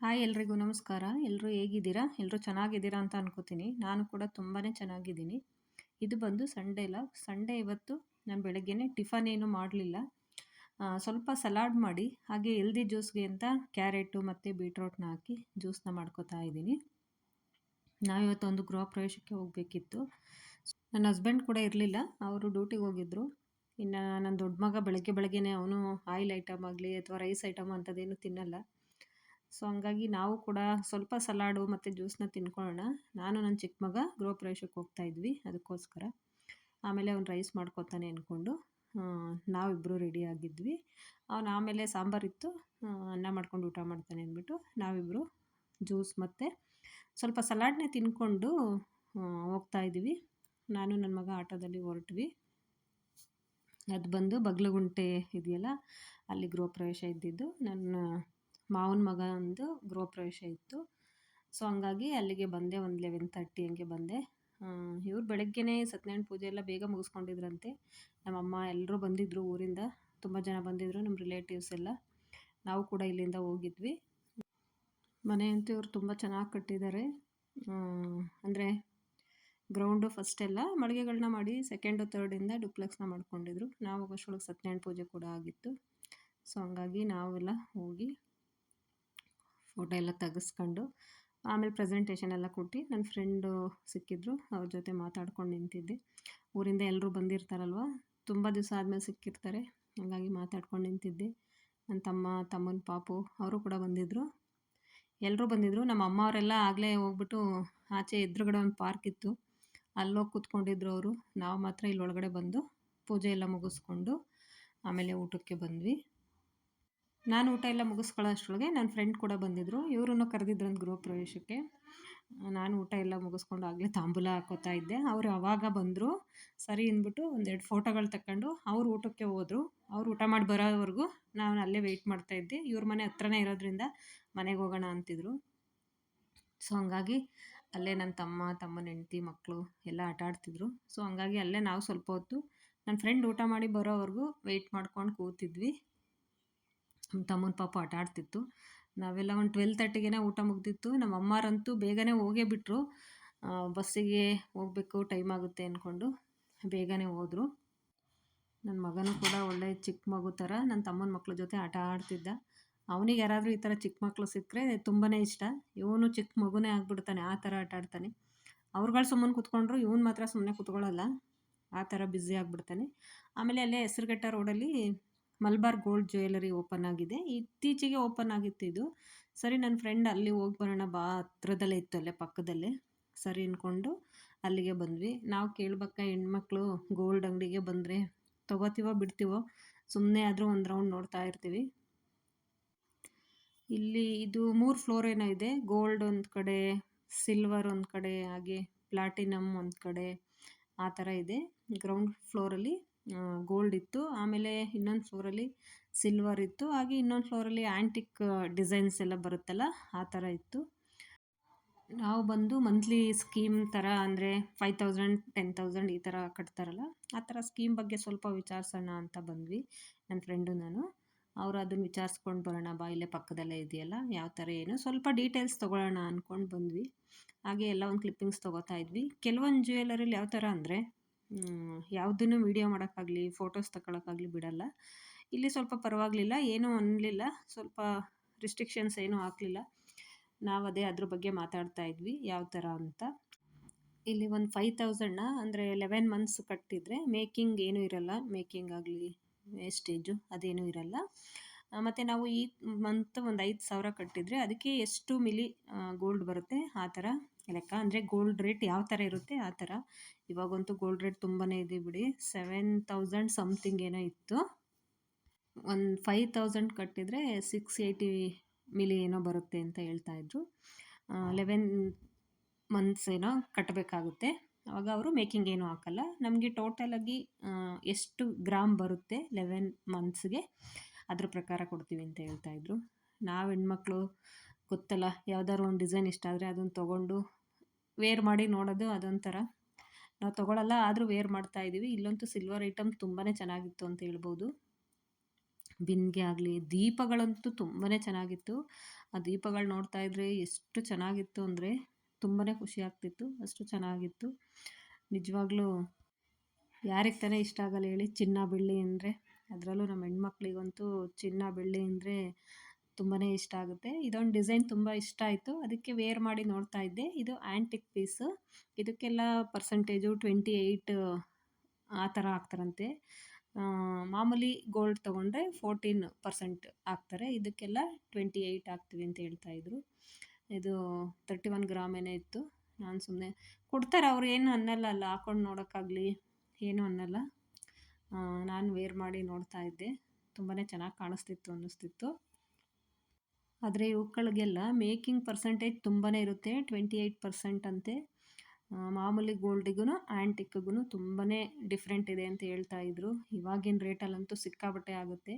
Hi ಎಲ್ರಿಗೂ ನಮಸ್ಕಾರ. ಎಲ್ಲರೂ ಹೇಗಿದ್ದೀರಾ? ಎಲ್ಲರೂ ಚೆನ್ನಾಗಿದ್ದೀರಾ ಅಂತ ಅನ್ಕೋತೀನಿ. ನಾನು ಕೂಡ ತುಂಬಾ ಚೆನ್ನಾಗಿದ್ದೀನಿ. ಇದು ಬಂದು ಸಂಡೇ ಇಲ್ಲ ಸಂಡೇ ಇವತ್ತು ನಾನು ಬೆಳಗ್ಗೆನೆ ಟಿಫನ್ ಏನು ಮಾಡಲಿಲ್ಲ. ಸ್ವಲ್ಪ ಸಲಾಡ್ ಮಾಡಿ, ಹಾಗೆ ಎಲ್ದಿ ಜ್ಯೂಸ್ಗೆ ಅಂತ ಕ್ಯಾರೆಟು ಮತ್ತು ಬೀಟ್ರೋಟ್ನ ಹಾಕಿ ಜ್ಯೂಸ್ನ ಮಾಡ್ಕೋತಾ ಇದ್ದೀನಿ. ನಾವಿವತ್ತೊಂದು ಗೃಹ ಪ್ರವೇಶಕ್ಕೆ ಹೋಗಬೇಕಿತ್ತು. ನನ್ನ ಹಸ್ಬೆಂಡ್ ಕೂಡ ಇರಲಿಲ್ಲ. ಅವರು ಡ್ಯೂಟಿಗೆ ಹೋಗಿದ್ದರು ಇನ್ನು ನನ್ನ ದೊಡ್ಡ ಮಗ ಬೆಳಗ್ಗೆ ಬೆಳಗ್ಗೆನೇ ಅವನು ಆಯಿಲ್ ಐಟಮ್ ಆಗಲಿ ಅಥವಾ ರೈಸ್ ಐಟಮ್ ಅಂಥದ್ದೇನು ತಿನ್ನಲ್ಲ. ಸೊ, ಹಂಗಾಗಿ ನಾವು ಕೂಡ ಸ್ವಲ್ಪ ಸಲಾಡು ಮತ್ತು ಜ್ಯೂಸನ್ನ ತಿನ್ಕೊಳ್ಳೋಣ. ನಾನು ನನ್ನ ಚಿಕ್ಕ ಮಗ ಗೃಹ ಪ್ರವೇಶಕ್ಕೆ ಹೋಗ್ತಾ ಇದ್ವಿ, ಅದಕ್ಕೋಸ್ಕರ. ಆಮೇಲೆ ಅವ್ನು ರೈಸ್ ಮಾಡ್ಕೊತಾನೆ ಅಂದ್ಕೊಂಡು ನಾವಿಬ್ಬರು ರೆಡಿ ಆಗಿದ್ವಿ. ಅವನು ಆಮೇಲೆ ಸಾಂಬಾರಿತ್ತು ಅನ್ನ ಮಾಡ್ಕೊಂಡು ಊಟ ಮಾಡ್ತಾನೆ ಅಂದ್ಬಿಟ್ಟು ನಾವಿಬ್ಬರು ಜ್ಯೂಸ್ ಮತ್ತು ಸ್ವಲ್ಪ ಸಲಾಡ್ನೇ ತಿನ್ಕೊಂಡು ಹೋಗ್ತಾ ಇದ್ವಿ. ನಾನು ನನ್ನ ಮಗ ಆಟೋದಲ್ಲಿ ಹೊರಟ್ವಿ. ಅದು ಬಂದು ಬಗ್ಲಗುಂಟೆ ಇದೆಯಲ್ಲ, ಅಲ್ಲಿ ಗೃಹ ಪ್ರವೇಶ ಇದ್ದಿದ್ದು. ನನ್ನ ಮಾವನ ಮಗಂದು ಗೃಹಪ್ರವೇಶ ಇತ್ತು. ಸೊ ಹಂಗಾಗಿ ಅಲ್ಲಿಗೆ ಬಂದೆ ಒಂದು ಲೆವೆನ್ ತರ್ಟಿ ಹಂಗೆ ಬಂದೆ. ಇವ್ರು ಬೆಳಗ್ಗೆನೇ ಸತ್ಯನಾರಾಯಣ ಪೂಜೆ ಎಲ್ಲ ಬೇಗ ಮುಗಿಸ್ಕೊಂಡಿದ್ರಂತೆ. ನಮ್ಮಮ್ಮ ಎಲ್ಲರೂ ಬಂದಿದ್ದರು ಊರಿಂದ. ತುಂಬ ಜನ ಬಂದಿದ್ದರು ನಮ್ಮ ರಿಲೇಟಿವ್ಸ್ ಎಲ್ಲ. ನಾವು ಕೂಡ ಇಲ್ಲಿಂದ ಹೋಗಿದ್ವಿ. ಮನೆಯಂತೂ ಇವರು ತುಂಬ ಚೆನ್ನಾಗಿ ಕಟ್ಟಿದ್ದಾರೆ. ಅಂದರೆ ಗ್ರೌಂಡು ಫಸ್ಟೆಲ್ಲ ಮಳಿಗೆಗಳನ್ನ ಮಾಡಿ ಸೆಕೆಂಡು ತರ್ಡಿಂದ ಡುಪ್ಲೆಕ್ಸ್ನ ಮಾಡ್ಕೊಂಡಿದ್ರು. ನಾವು ಅಷ್ಟೊಳಗೆ ಸತ್ಯನಾರಾಯಣ ಪೂಜೆ ಕೂಡ ಆಗಿತ್ತು. ಸೊ ಹಂಗಾಗಿ ನಾವೆಲ್ಲ ಹೋಗಿ ಫೋಟೋ ಎಲ್ಲ ತೆಗೆಸ್ಕೊಂಡು ಆಮೇಲೆ ಪ್ರೆಸೆಂಟೇಷನ್ ಎಲ್ಲ ಕೊಟ್ಟು ನನ್ನ ಫ್ರೆಂಡು ಸಿಕ್ಕಿದ್ರು, ಅವ್ರ ಜೊತೆ ಮಾತಾಡ್ಕೊಂಡು ನಿಂತಿದ್ದೆ. ಊರಿಂದ ಎಲ್ಲರೂ ಬಂದಿರ್ತಾರಲ್ವ, ತುಂಬ ದಿವಸ ಆದಮೇಲೆ ಸಿಕ್ಕಿರ್ತಾರೆ, ಹಾಗಾಗಿ ಮಾತಾಡ್ಕೊಂಡು ನಿಂತಿದ್ದೆ. ನನ್ನ ತಮ್ಮ, ತಮ್ಮನ ಪಾಪು, ಅವರು ಕೂಡ ಬಂದಿದ್ದರು ಎಲ್ಲರೂ ಬಂದಿದ್ದರು ನಮ್ಮ ಅಮ್ಮ ಅವರೆಲ್ಲ ಆಗಲೇ ಹೋಗ್ಬಿಟ್ಟು ಆಚೆ ಎದುರುಗಡೆ ಒಂದು ಪಾರ್ಕ್ ಇತ್ತು. ಅಲ್ಲೋಗಿ ಕೂತ್ಕೊಂಡಿದ್ರು ಅವರು. ನಾವು ಮಾತ್ರ ಇಲ್ಲಿ ಒಳಗಡೆ ಬಂದು ಪೂಜೆ ಎಲ್ಲ ಮುಗಿಸ್ಕೊಂಡು ಆಮೇಲೆ ಊಟಕ್ಕೆ ಬಂದ್ವಿ. ನಾನು ಊಟ ಎಲ್ಲ ಮುಗಿಸ್ಕೊಳ್ಳೋ ಅಷ್ಟರೊಳಗೆ ನನ್ನ ಫ್ರೆಂಡ್ ಕೂಡ ಬಂದಿದ್ದರು ಇವ್ರನ್ನೂ ಒಂದು ಗೃಹ ಪ್ರವೇಶಕ್ಕೆ. ನಾನು ಊಟ ಎಲ್ಲ ಮುಗಿಸ್ಕೊಂಡು ಆಗಲೇ ತಾಂಬೂಲ ಹಾಕೋತಾ ಇದ್ದೆ. ಅವರು ಅವಾಗ ಬಂದರು. ಸರಿ ಅಂದ್ಬಿಟ್ಟು ಒಂದೆರಡು ಫೋಟೋಗಳು ತಗೊಂಡು ಅವ್ರು ಊಟಕ್ಕೆ ಹೋದರು. ಅವ್ರು ಊಟ ಮಾಡಿ ಬರೋವರೆಗೂ ನಾನು ಅಲ್ಲೇ ವೆಯ್ಟ್ ಮಾಡ್ತಾಯಿದ್ದೆ ಇವ್ರ ಮನೆ ಹತ್ರನೇ ಇರೋದ್ರಿಂದ ಮನೆಗೆ ಹೋಗೋಣ ಅಂತಿದ್ರು. ಸೊ ಹಂಗಾಗಿ ಅಲ್ಲೇ ನನ್ನ ತಮ್ಮ, ತಮ್ಮನ ಹೆಂಡತಿ ಮಕ್ಕಳು ಎಲ್ಲ ಆಟ ಆಡ್ತಿದ್ರು. ಸೊ ಹಂಗಾಗಿ ಅಲ್ಲೇ ನಾವು ಸ್ವಲ್ಪ ಹೊತ್ತು ನನ್ನ ಫ್ರೆಂಡ್ ಊಟ ಮಾಡಿ ಬರೋವರೆಗೂ ವೆಯ್ಟ್ ಮಾಡ್ಕೊಂಡು ಕೂತಿದ್ವಿ. ತಮ್ಮನ ಪಾಪ ಆಟ ಆಡ್ತಿತ್ತು. ನಾವೆಲ್ಲ ಒಂದು ಟ್ವೆಲ್ ತರ್ಟಿಗೆನೇ ಊಟ ಮುಗ್ದಿತ್ತು. ನಮ್ಮ ಅಮ್ಮಾರಂತೂ ಬೇಗನೆ ಹೋಗೇ ಬಿಟ್ಟರು ಬಸ್ಸಿಗೆ ಹೋಗಬೇಕು ಟೈಮ್ ಆಗುತ್ತೆ ಅಂದ್ಕೊಂಡು ಬೇಗನೆ ಹೋದರು. ನನ್ನ ಮಗನೂ ಕೂಡ ಒಳ್ಳೆ ಚಿಕ್ಕ ಮಗು ಥರ ನನ್ನ ತಮ್ಮನ ಮಕ್ಕಳ ಜೊತೆ ಆಟ ಆಡ್ತಿದ್ದ. ಅವನಿಗೆ ಯಾರಾದರೂ ಈ ಥರ ಚಿಕ್ಕ ಮಕ್ಕಳು ಸಿಕ್ಕರೆ ತುಂಬಾ ಇಷ್ಟ. ಇವನು ಚಿಕ್ಕ ಮಗುನೇ ಆಗಿಬಿಡ್ತಾನೆ, ಆ ಥರ ಆಟ ಆಡ್ತಾನೆ. ಅವ್ರುಗಳು ಸುಮ್ಮನೆ ಕೂತ್ಕೊಂಡ್ರು, ಇವನು ಮಾತ್ರ ಸುಮ್ಮನೆ ಕೂತ್ಕೊಳ್ಳಲ್ಲ. ಆ ಥರ ಬ್ಯುಸಿ ಆಗಿಬಿಡ್ತಾನೆ. ಆಮೇಲೆ ಅಲ್ಲೇ ಹೆಸರುಘಟ್ಟ ರೋಡಲ್ಲಿ ಮಲ್ಬಾರ್ ಗೋಲ್ಡ್ ಜ್ಯುವೆಲರಿ ಓಪನ್ ಆಗಿದೆ. ಇತ್ತೀಚೆಗೆ ಓಪನ್ ಆಗಿತ್ತು ಇದು. ಸರಿ ನನ್ನ ಫ್ರೆಂಡ್ ಅಲ್ಲಿ ಹೋಗಿ ಬರೋಣ, ಬಾ. ಹತ್ರದಲ್ಲೇ ಇತ್ತು ಅಲ್ಲೇ, ಪಕ್ಕದಲ್ಲೇ. ಸರಿ ಅಂದ್ಕೊಂಡು ಅಲ್ಲಿಗೆ ಬಂದ್ವಿ. ನಾವು ಕೇಳ್ಬೇಕ, ಹೆಣ್ಮಕ್ಳು ಗೋಲ್ಡ್ ಅಂಗಡಿಗೆ ಬಂದರೆ ತೊಗೋತೀವೋ, ಬಿಡ್ತೀವೋ? ಸುಮ್ಮನೆ ಆದರೂ ಒಂದು ರೌಂಡ್ ನೋಡ್ತಾ ಇರ್ತೀವಿ. ಇಲ್ಲಿ ಇದು ಮೂರು ಫ್ಲೋರ್ ಏನೋ ಇದೆ. ಗೋಲ್ಡ್ ಒಂದು ಕಡೆ, ಸಿಲ್ವರ್ ಒಂದು ಕಡೆ, ಹಾಗೆ ಪ್ಲಾಟಿನಮ್ ಒಂದು ಕಡೆ ಆ ಥರ ಇದೆ. ಗ್ರೌಂಡ್ ಫ್ಲೋರಲ್ಲಿ ಗೋಲ್ಡ್ ಇತ್ತು. ಆಮೇಲೆ ಇನ್ನೊಂದು ಫ್ಲೋರಲ್ಲಿ ಸಿಲ್ವರ್ ಇತ್ತು. ಹಾಗೆ ಇನ್ನೊಂದು ಫ್ಲೋರಲ್ಲಿ ಆ್ಯಂಟಿಕ್ ಡಿಸೈನ್ಸ್ ಎಲ್ಲ ಬರುತ್ತಲ್ಲ, ಆ ಥರ ಇತ್ತು. ನಾವು ಬಂದು ಮಂತ್ಲಿ ಸ್ಕೀಮ್ ಥರ ಅಂದರೆ ಫೈವ್ ತೌಸಂಡ್ ಟೆನ್ ತೌಸಂಡ್ ಈ ಥರ ಕಟ್ತಾರಲ್ಲ, ಆ ಥರ ಸ್ಕೀಮ್ ಬಗ್ಗೆ ಸ್ವಲ್ಪ ವಿಚಾರಿಸೋಣ ಅಂತ ಬಂದ್ವಿ ನನ್ನ ಫ್ರೆಂಡು ನಾನು. ಅವರು ಅದನ್ನು ವಿಚಾರಿಸ್ಕೊಂಡು ಬರೋಣ, ಬಾ, ಇಲ್ಲೇ ಪಕ್ಕದಲ್ಲೇ ಇದೆಯಲ್ಲ, ಯಾವ ಥರ ಏನು. ಸ್ವಲ್ಪ ಡೀಟೇಲ್ಸ್ ತೊಗೊಳ್ಳೋಣ ಅಂದ್ಕೊಂಡು ಬಂದ್ವಿ. ಹಾಗೆ ಎಲ್ಲ ಒಂದು ಕ್ಲಿಪ್ಪಿಂಗ್ಸ್ ತೊಗೋತಾ ಇದ್ವಿ. ಕೆಲವೊಂದು ಜ್ಯುವೆಲರಿಲಿ ಯಾವ ಥರ ಅಂದರೆ ಯಾವುದನ್ನು ವೀಡಿಯೋ ಮಾಡೋಕ್ಕಾಗಲಿ, ಫೋಟೋಸ್ ತಗೊಳಕ್ಕಾಗಲಿ ಬಿಡಲ್ಲ. ಇಲ್ಲಿ ಸ್ವಲ್ಪ ಪರವಾಗಲಿಲ್ಲ ಏನೂ ಅನ್ನಲಿಲ್ಲ ಸ್ವಲ್ಪ ರಿಸ್ಟ್ರಿಕ್ಷನ್ಸ್ ಏನೂ ಹಾಕಲಿಲ್ಲ. ನಾವು ಅದೇ ಅದ್ರ ಬಗ್ಗೆ ಮಾತಾಡ್ತಾ ಇದ್ವಿ, ಯಾವ ಥರ ಅಂತ. ಇಲ್ಲಿ ಒಂದು ಫೈವ್ ತೌಸಂಡ್ನ ಅಂದರೆ ಲೆವೆನ್ ಮಂತ್ಸ್ ಕಟ್ಟಿದರೆ ಮೇಕಿಂಗ್ ಏನೂ ಇರಲ್ಲ. ಮೇಕಿಂಗ್ ಆಗಲಿ ವೇಸ್ಟೇಜು ಅದೇನೂ ಇರಲ್ಲ. ಮತ್ತು ನಾವು ಈ ಮಂತ್ ಒಂದು ಐದು ಸಾವಿರ ಕಟ್ಟಿದರೆ ಅದಕ್ಕೆ ಎಷ್ಟು ಮಿಲಿ ಗೋಲ್ಡ್ ಬರುತ್ತೆ? ಆ ಥರ ಲೆಕ್ಕ. ಅಂದರೆ ಗೋಲ್ಡ್ ರೇಟ್ ಯಾವ ಥರ ಇರುತ್ತೆ? ಆ ಥರ. ಇವಾಗಂತೂ ಗೋಲ್ಡ್ ರೇಟ್ ತುಂಬಾ ಇದೆ ಬಿಡಿ. ಸೆವೆನ್ ತೌಸಂಡ್ ಸಮ್ಥಿಂಗ್ ಏನೋ ಇತ್ತು. ಒಂದು ಫೈವ್ ತೌಸಂಡ್ ಕಟ್ಟಿದರೆ ಸಿಕ್ಸ್ ಏಯ್ಟಿ ಮಿಲಿ ಏನೋ ಬರುತ್ತೆ ಅಂತ ಹೇಳ್ತಾ ಇದ್ರು. ಲೆವೆನ್ ಮಂತ್ಸ್ ಏನೋ ಕಟ್ಟಬೇಕಾಗುತ್ತೆ ಆವಾಗ ಅವರು ಮೇಕಿಂಗ್ ಏನೂ ಹಾಕಲ್ಲ. ನಮಗೆ ಟೋಟಲಾಗಿ ಎಷ್ಟು ಗ್ರಾಮ್ ಬರುತ್ತೆ ಲೆವೆನ್ ಮಂತ್ಸ್ಗೆ ಅದ್ರ ಪ್ರಕಾರ ಕೊಡ್ತೀವಿ ಅಂತ ಹೇಳ್ತಾಯಿದ್ರು ನಾವು ಹೆಣ್ಮಕ್ಳು ಗೊತ್ತಲ್ಲ, ಯಾವ್ದಾದ್ರು ಒಂದು ಡಿಸೈನ್ ಇಷ್ಟ ಆದರೆ ಅದನ್ನು ತೊಗೊಂಡು ವೇರ್ ಮಾಡಿ ನೋಡೋದು ಅದೊಂಥರ. ನಾವು ತೊಗೊಳಲ್ಲ, ಆದರೂ ವೇರ್ ಮಾಡ್ತಾ ಇದ್ದೀವಿ ಇಲ್ಲಂತೂ ಸಿಲ್ವರ್ ಐಟಮ್ ತುಂಬಾ ಚೆನ್ನಾಗಿತ್ತು ಅಂತ ಹೇಳ್ಬೋದು. ಬಿಂದಿಗೆ ಆಗಲಿ, ದೀಪಗಳಂತೂ ತುಂಬಾ ಚೆನ್ನಾಗಿತ್ತು. ಆ ದೀಪಗಳು ನೋಡ್ತಾ ಇದ್ರೆ ಎಷ್ಟು ಚೆನ್ನಾಗಿತ್ತು ಅಂದರೆ ತುಂಬಾ ಖುಷಿ ಆಗ್ತಿತ್ತು, ಅಷ್ಟು ಚೆನ್ನಾಗಿತ್ತು. ನಿಜವಾಗ್ಲೂ ಯಾರಿಗೆ ತಾನೇ ಇಷ್ಟ ಆಗಲ್ಲ ಹೇಳಿ ಚಿನ್ನ, ಬೆಳ್ಳಿ ಅಂದರೆ ಅದರಲ್ಲೂ ನಮ್ಮ ಹೆಣ್ಮಕ್ಳಿಗಂತೂ ಚಿನ್ನ, ಬೆಳ್ಳಿ ಅಂದರೆ ತುಂಬಾ ಇಷ್ಟ ಆಗುತ್ತೆ. ಇದೊಂದು ಡಿಸೈನ್ ತುಂಬ ಇಷ್ಟ ಆಯಿತು. ಅದಕ್ಕೆ ವೇರ್ ಮಾಡಿ ನೋಡ್ತಾ ಇದ್ದೆ. ಇದು ಆ್ಯಂಟಿಕ್ ಪೀಸು ಇದಕ್ಕೆಲ್ಲ ಪರ್ಸೆಂಟೇಜು ಟ್ವೆಂಟಿ ಏಯ್ಟ್ ಆ ಥರ ಆಗ್ತಾರಂತೆ. ಮಾಮೂಲಿ ಗೋಲ್ಡ್ ತೊಗೊಂಡ್ರೆ ಫೋರ್ಟೀನ್ ಪರ್ಸೆಂಟ್ ಹಾಕ್ತಾರೆ ಇದಕ್ಕೆಲ್ಲ ಟ್ವೆಂಟಿ ಏಯ್ಟ್ ಹಾಕ್ತೀವಿ ಅಂತ ಹೇಳ್ತಾಯಿದ್ರು ಇದು ತರ್ಟಿ ಒನ್ ಗ್ರಾಮೇನೇ ಇತ್ತು. ನಾನು ಸುಮ್ಮನೆ ಕೊಡ್ತಾರೆ ಅವ್ರು ಏನು ಅನ್ನಲ್ಲ ಅಲ್ಲ. ಹಾಕೊಂಡು ನೋಡೋಕ್ಕಾಗಲಿ, ಏನೂ ಅನ್ನಲ್ಲ. ನಾನು ವೇರ್ ಮಾಡಿ ನೋಡ್ತಾ ಇದ್ದೆ. ತುಂಬಾ ಚೆನ್ನಾಗಿ ಕಾಣಿಸ್ತಿತ್ತು ಅನ್ನಿಸ್ತಿತ್ತು. ಆದರೆ ಇವುಗಳಿಗೆಲ್ಲ ಮೇಕಿಂಗ್ ಪರ್ಸೆಂಟೇಜ್ ತುಂಬಾ ಇರುತ್ತೆ. ಟ್ವೆಂಟಿ ಏಯ್ಟ್ ಪರ್ಸೆಂಟ್ ಅಂತೆ ಮಾಮೂಲಿ ಗೋಲ್ಡಿಗೂ ಆ್ಯಂಟಿಕ್ಗೂ ತುಂಬಾ ಡಿಫ್ರೆಂಟ್ ಇದೆ ಅಂತ ಹೇಳ್ತಾ ಇದ್ರು. ಇವಾಗಿನ ರೇಟಲ್ಲಂತೂ ಸಿಕ್ಕಾಬಟ್ಟೆ ಆಗುತ್ತೆ.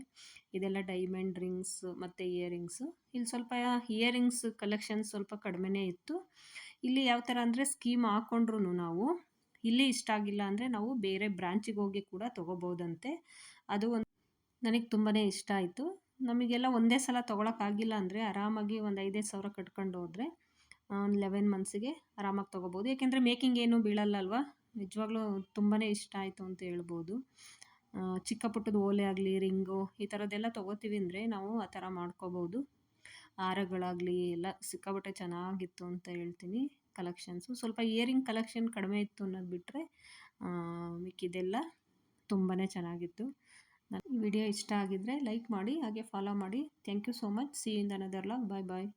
ಇದೆಲ್ಲ ಡೈಮಂಡ್ ರಿಂಗ್ಸ್ ಮತ್ತು ಇಯರಿಂಗ್ಸು ಇಲ್ಲಿ ಸ್ವಲ್ಪ ಇಯರಿಂಗ್ಸ್ ಕಲೆಕ್ಷನ್ ಸ್ವಲ್ಪ ಕಡಿಮೆನೇ ಇತ್ತು. ಇಲ್ಲಿ ಯಾವ ಥರ ಅಂದರೆ ಸ್ಕೀಮ್ ಹಾಕ್ಕೊಂಡ್ರು ನಾವು ಇಲ್ಲಿ ಇಷ್ಟ ಆಗಿಲ್ಲ ಅಂದರೆ ನಾವು ಬೇರೆ ಬ್ರಾಂಚಿಗೆ ಹೋಗಿ ಕೂಡ ತೊಗೋಬೋದಂತೆ ಅದು ಒಂದು ನನಗೆ ತುಂಬಾ ಇಷ್ಟ ಆಯಿತು. ನಮಗೆಲ್ಲ ಒಂದೇ ಸಲ ತೊಗೊಳಕ್ಕಾಗಿಲ್ಲ ಅಂದರೆ ಆರಾಮಾಗಿ ಒಂದು ಐದೈದು ಸಾವಿರ ಕಟ್ಕೊಂಡು ಹೋದರೆ ಒಂದು ಲೆವೆನ್ ಮಂತ್ಸಿಗೆ ಆರಾಮಾಗಿ ತೊಗೋಬೋದು ಏಕೆಂದರೆ ಮೇಕಿಂಗ್ ಏನೂ ಬೀಳಲ್ಲ ಅಲ್ವಾ ನಿಜವಾಗ್ಲೂ ತುಂಬಾ ಇಷ್ಟ ಆಯಿತು ಅಂತ ಹೇಳ್ಬೋದು. ಚಿಕ್ಕ ಪುಟ್ಟದ ಓಲೆ ಆಗಲಿ, ರಿಂಗು ಈ ಥರದ್ದೆಲ್ಲ ತೊಗೋತೀವಿ ಅಂದರೆ ನಾವು ಆ ಥರ ಮಾಡ್ಕೋಬೋದು ಹಾರಗಳಾಗಲಿ ಎಲ್ಲ ಸಿಕ್ಕಾಪಟ್ಟೆ ಚೆನ್ನಾಗಿತ್ತು ಅಂತ ಹೇಳ್ತೀನಿ ಕಲೆಕ್ಷನ್ಸು ಸ್ವಲ್ಪ ಇಯರಿಂಗ್ ಕಲೆಕ್ಷನ್ ಕಡಿಮೆ ಇತ್ತು ಅನ್ನೋದು ಬಿಟ್ಟರೆ ಮಿಕ್ಕಿದೆಲ್ಲ ತುಂಬಾ ಚೆನ್ನಾಗಿತ್ತು. ಈ ವಿಡಿಯೋ ಇಷ್ಟ ಆಗಿದ್ದರೆ ಲೈಕ್ ಮಾಡಿ, ಹಾಗೆ ಫಾಲೋ ಮಾಡಿ. Thank you so much see in another vlog bye bye